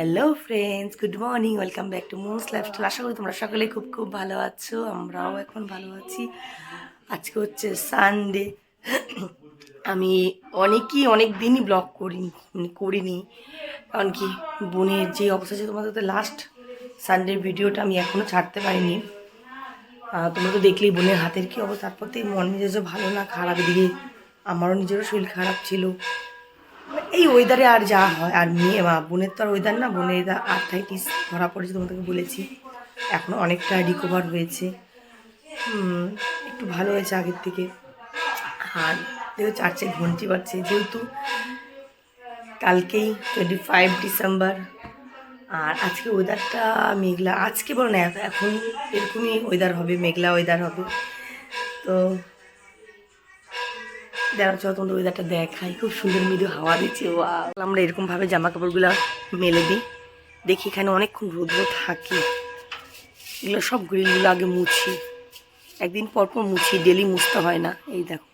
Hello friends good morning welcome back to মোস lifestyle আশা করি তোমরা সকলে খুব খুব ভালো আছো। আমরাও এখন ভালো আছি। আজকে হচ্ছে সানডে আমি অনেকই অনেক দিনই ব্লগ মানে করিনি। কারণ কি, বোনের যে অবস্থা আছে তোমাদের তো লাস্ট সানডের ভিডিওটা আমি এখনও ছাড়তে পারিনি। তোমরা তো দেখলেই বোনের হাতের কী অবস্থা। তারপর থেকে মন মেজাজও ভালো না, খারাপ। দিকে আমারও নিজেরও শরীর খারাপ ছিল। এই ওয়েদারে আর যা হয়, আর মেয়ে, মা, বোনের তো আর ওয়েদার না, বোনের আর্থাইটিস ধরা পড়েছে তোমাদেরকে বলেছি। এখন অনেকটা রিকভার হয়েছে। একটু ভালো হয়েছে আগের থেকে। আর দেখো চার্চে ঘন্টি বাড়ছে যেহেতু কালকেই টোয়েন্টি ফাইভ ডিসেম্বর আর আজকে ওয়েদারটা মেঘলা। আজকে বলো না, এখন এরকমই ওয়েদার হবে, মেঘলা ওয়েদার হবে। তো দেখা চলো তোমাদের ওয়েদারটা দেখাই। খুব সুন্দর মৃদু হাওয়া দিচ্ছে ও আমরা এরকমভাবে জামা কাপড়গুলো মেলে দিই। দেখি এখানে অনেকক্ষণ রোদ্র থাকে। এগুলো সব গ্রিলগুলো আগে মুছি। একদিন পর পর মুছি ডেলি মুছতে হয় না। এই দেখো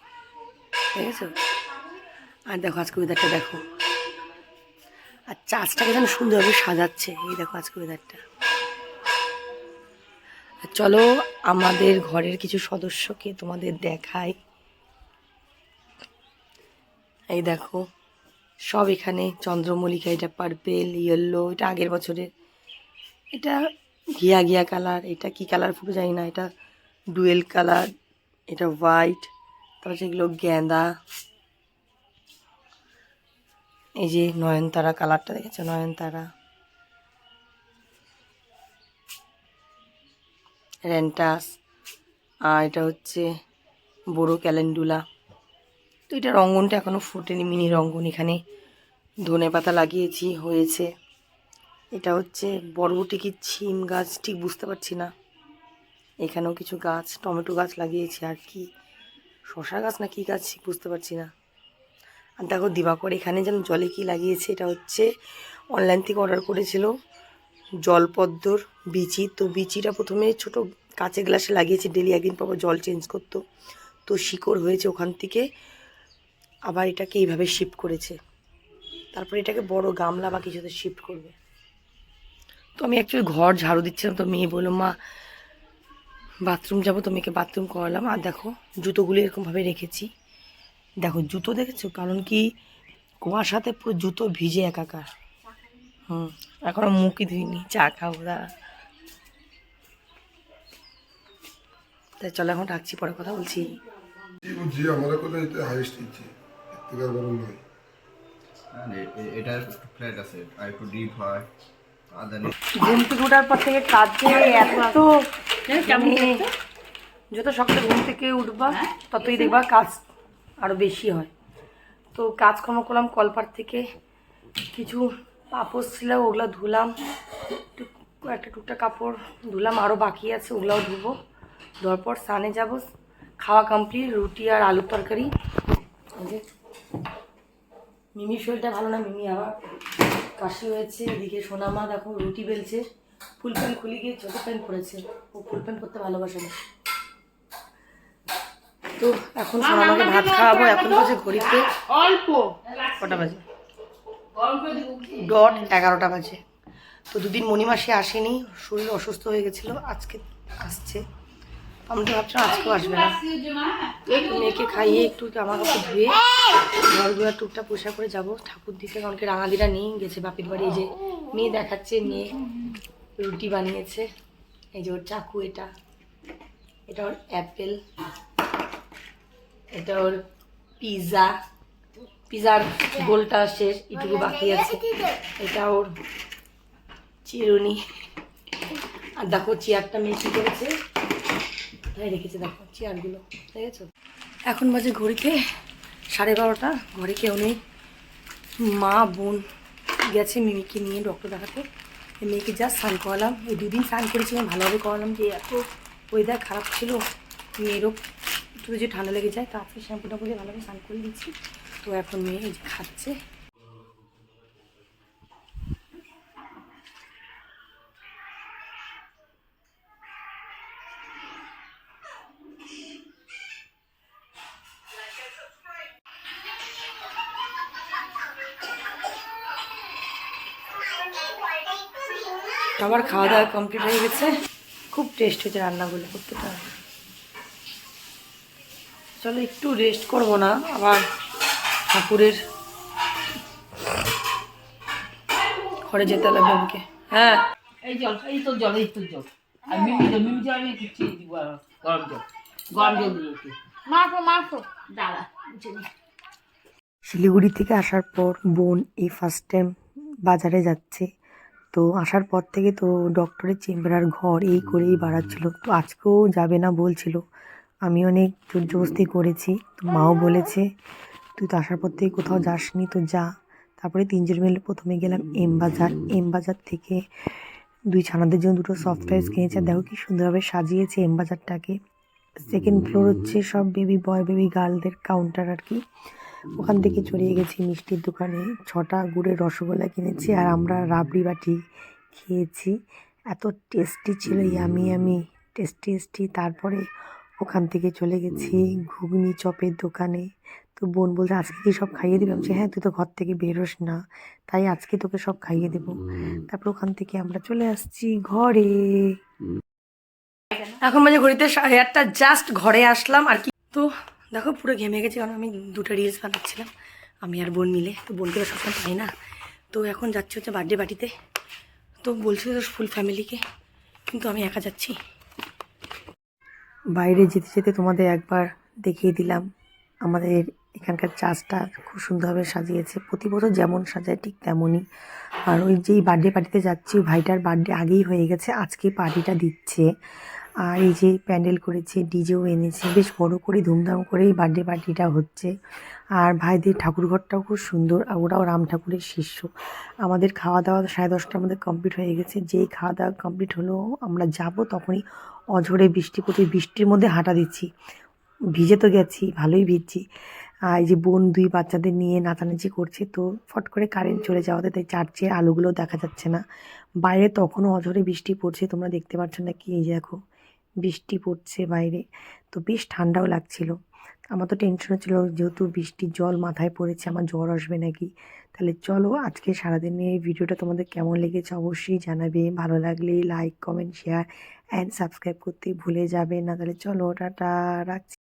ঠিক আছে আর দেখো, আজকে ওয়েদারটা দেখো। আর চাষটাকে যেন সুন্দরভাবে সাজাচ্ছে। এই দেখো, আজকে ওয়েদারটা চলো, আমাদের ঘরের কিছু সদস্যকে তোমাদের দেখাই। এই দেখো, সব এখানে চন্দ্রমল্লিকা, এটা পার্পেল ইয়েলো এটা আগের বছরের। এটা ঘিয়া ঘিয়া কালার এটা কি কালার ফুটে জানি না, এটা ডুয়েল কালার এটা হোয়াইট তারপর সেগুলো গেঁদা। এই যে নয়নতারা কালারটা দেখেছ, নয়নতারা? রেন্টাস আর এটা হচ্ছে বড়ো ক্যালেন্ডুলা এটা রঙ্গনটা এখনও ফুটেনি, মিনি রঙ্গন এখানে ধনে পাতা লাগিয়েছি, হয়েছে। এটা হচ্ছে বরবটি কি ছিম গাছ, ঠিক বুঝতে পারছি না। এখানেও কিছু গাছ, টমেটো গাছ লাগিয়েছি, আর কি। শশা গাছ না কি গাছ, ঠিক বুঝতে পারছি না। আর দেখো দিবাকর এখানে যেন জলে কি লাগিয়েছে, এটা হচ্ছে অনলাইন থেকে অর্ডার করেছিল জলপদ্মর বিচি। তো বিচিটা প্রথমে ছোট কাঁচের গ্লাসে লাগিয়েছে, ডেলি একদিন পর জল চেঞ্জ করতো। তো শিকড় হয়েছে ওখান থেকে। আবার এটাকে এইভাবে শিফট করেছে। তারপরে এটাকে বড় গামলা বা কিছুতে শিফট করবে। তো আমি অ্যাকচুয়ালি ঘর ঝাড়ু দিচ্ছিলাম, তো মেয়ে বলল, মা বাথরুম যাব। তো মেয়েকে বাথরুম করালাম। আর দেখো, জুতোগুলো এরকমভাবে রেখেছি। দেখো, জুতো দেখেছ? কারণ কি, কুয়াশাতে পুরো জুতো ভিজে একাকার। হুম, এখনও মুখই ধুইনি, চা খাব তাই চলো, এখন রাখছি, পরে কথা বলছি। কোথায় এটা হাইস্ট ইচ্ছি এর থেকে আর বড় নয় আর এ- এ- এটা একটু ফ্ল্যাট আছে আর একটু ডিপ হয় আদানি। ঘুম থেকে ওঠার পর থেকে কাজে এত মানে যত সকালে ঘুম থেকে উঠবা ততই দেখবা কাজ আরও বেশি হয়। তো কাজকর্ম করলাম কলপার থেকে কিছু পাপড় ছিল ওগুলো ধুলাম একটা টুকটা কাপড় ধুলাম আরও বাকি আছে ওগুলাও ধুবো। ধোয়ার পর স্নানে যাব খাওয়া কমপ্লিট রুটি আর আলুর তরকারি। মিমির শরীরটা ভালো না মিমি আবার কাশি হয়েছে এদিকে সোনামা দেখো রুটি বেলছে ফুল প্যান্ট খুলে গিয়ে ছোটো প্যান্ট পরেছে। ও ফুল প্যান্ট পরতে ভালোবাসে না। তো এখন সোনামাকে ভাত খাওয়াবো এখন বাজে ঘড়িতে অল্প। কটা বাজে? ডট এগারোটা বাজে। তো দুদিন মণিমাসে আসেনি শরীর অসুস্থ হয়ে গেছিল আজকে আসছে। আমি তো ভাবছিলাম আজকেও আসবে না। মেয়েকে খাইয়ে একটু জামা কাপড় ধুয়ে ঘর দুয়ার টুকটা পোষা করে যাব। ঠাকুর দিতে কারণ কি রাঙাদিরা নিয়ে গেছে বাপির বাড়ি। যে মেয়ে দেখাচ্ছে, মেয়ে রুটি বানিয়েছে। এই যে ওর চাকু এটা। এটা ওর অ্যাপেল। এটা ওর পিৎজা পিৎজার গোলটা শেষ, এটুকু বাকি আছে। এটা ওর চিরুনি। আর দেখো, চেয়ারটা মেয়ে কী করেছে? এই রেখেছে, দেখো, চেয়ারগুলো, দেখেছ? এখন বাজে ঘড়িতে সাড়ে বারোটা ঘরে কেউ নেই মা, বোন গেছে মেয়েকে নিয়ে ডক্টর দেখাতে। মেয়েকে যা স্নান করালাম। এই দুদিন স্নান করেছিলাম, ভালোভাবে করালাম যে এত ওয়েদার খারাপ ছিল। মেয়েরও একটু যে ঠান্ডা লেগে যায় তারপরে শ্যাম্পুটা করে ভালোভাবে স্নান করে দিচ্ছি। তো এখন মেয়ে খাচ্ছে। সবার খাওয়া দাওয়া কমপ্লিট হয়ে গেছে। খুব টেস্ট হয়েছে রান্নাগুলো করতে প্রত্যেকটা চলো একটু রেস্ট করব না আবার ঠাকুরের ঘরে যেতে হবে বোনকে। হ্যাঁ। এই জল এই তো জল এই তো জল। আর মিমি জল মিমি জল আমি কিছু দিব গরম জল। গরম জল দিয়েছি মাফো মাফো। দাঁড়া শিলিগুড়ি থেকে আসার পর বোন এই ফার্স্ট টাইম বাজারে যাচ্ছে। তো আসার পর থেকে তো ডক্টরের চেম্বার আর ঘর এই করেই বাড়াচ্ছিল। তো আজকেও যাবে না বলছিল। আমি অনেক জোরজবস্তি করেছি। তো মাও বলেছে, তুই তো আসার পর থেকে কোথাও যাসনি, তো যা। তারপরে তিনজন মিলে প্রথমে গেলাম এম বাজার এম বাজার থেকে দুই ছানাদের জন্য দুটো সফট টয়েস কিনেছে। দেখো কি সুন্দরভাবে সাজিয়েছে এম বাজারটাকে সেকেন্ড ফ্লোর হচ্ছে সব বেবি বয় বেবি গার্লদের কাউন্টার আর কি। ওখান থেকে চলে গেছি মিষ্টির দোকানে। ছটা গুড়ের রসগোল্লা কিনেছি আর আমরা রাবড়ি বাটি খেয়েছি। এত টেস্টি ছিল ইয়ামি আমি টেস্টি টেস্টি তারপরে ওখান থেকে চলে গেছি ঘুগনি চপের দোকানে। তো বোন বলছে আজকে কি সব খাইয়ে দিবে? বলছি, হ্যাঁ তুই তো ঘর থেকে বেরোস না তাই আজকে তোকে সব খাইয়ে দেবো। তারপর ওখান থেকে আমরা চলে আসছি ঘরে। এখন মানে ঘড়িতে সাড়ে আটটা জাস্ট ঘরে আসলাম। আর কি তো দেখো পুরো ঘেমে গেছে, কারণ আমি দুটো রিলস বানাচ্ছিলাম, আমি আর বোন মিলে। তো বোনকে তো সবসময় পাই না। তো এখন যাচ্ছি হচ্ছে বার্থডে পার্টিতে তো বলছিল তো ফুল ফ্যামিলিকে কিন্তু আমি একা যাচ্ছি। বাইরে যেতে যেতে তোমাদের একবার দেখিয়ে দিলাম, আমাদের এখানকার চার্চটা খুব সুন্দরভাবে সাজিয়েছে। প্রতি বছর যেমন সাজায় ঠিক তেমনই। আর ওই যেই বার্থডে পার্টিতে যাচ্ছি ভাইটার বার্থডে আগেই হয়ে গেছে, আজকে পার্টিটা দিচ্ছে। আর এই যে প্যান্ডেল করেছে, ডিজেও এনেছে, বেশ বড় করে ধুমধাম করেই বার্থডে পার্টিটা হচ্ছে। আর ভাইদের ঠাকুরঘরটাও খুব সুন্দর, আর ওরাও রাম ঠাকুরের শিষ্য। আমাদের খাওয়া দাওয়া সাড়ে দশটার মধ্যে কমপ্লিট হয়ে গেছে। যেই খাওয়া দাওয়া কমপ্লিট হলো, আমরা যাব তখনই অঝরে বৃষ্টি পড়ছে বৃষ্টির মধ্যে হাঁটা দিচ্ছি। ভিজে তো গেছি, ভালোই ভিজছি। আর এই যে বোন দুই বাচ্চাদের নিয়ে নাচানাচি করছে, তো ফট করে কারেন্ট চলে যাওয়াতে তাই চার্চের আলোগুলো দেখা যাচ্ছে না। বাইরে তখনও অঝরে বৃষ্টি পড়ছে, তোমরা দেখতে পাচ্ছ না কি এই দেখো। বৃষ্টি পড়ছে বাইরে। তো বেশ ঠান্ডাও লাগছিল। আমার তো টেনশন হচ্ছিল যেহেতু বৃষ্টির জল মাথায় পড়েছে, আমার জ্বর আসবে নাকি? তাহলে চলো আজকে সারাদিন এই ভিডিওটা তোমাদের কেমন লেগেছে অবশ্যই জানাবে। ভালো লাগলে like comment share and subscribe করতে ভুলে যাবে না। তাহলে চলো টাটা, রাখছি।